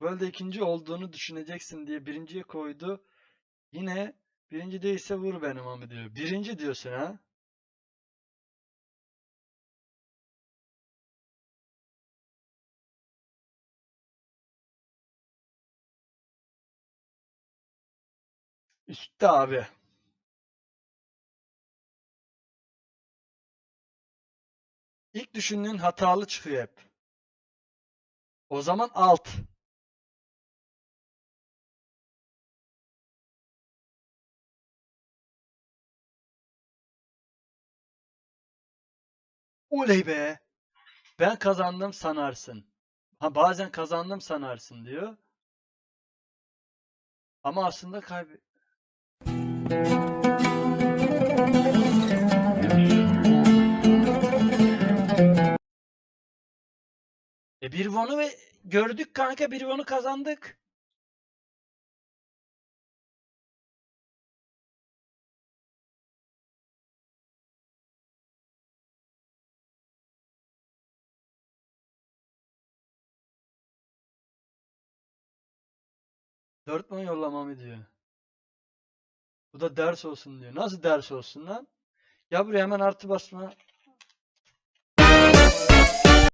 Böyle ikinci olduğunu düşüneceksin diye birinciye koydu. Yine birinci değilse vur benim ama diyor. Birinci diyorsun ha? Üstte abi. İlk düşündüğün hatalı çıkıyor hep. O zaman alt. Oley be. Ben kazandım sanarsın. Ha bazen kazandım sanarsın diyor. Ama aslında kayb E bir won'u ve gördük kanka bir won'u kazandık. Dört won yollamamı diyor. Bu da ders olsun diyor. Nasıl ders olsun lan? Ya buraya hemen artı basma.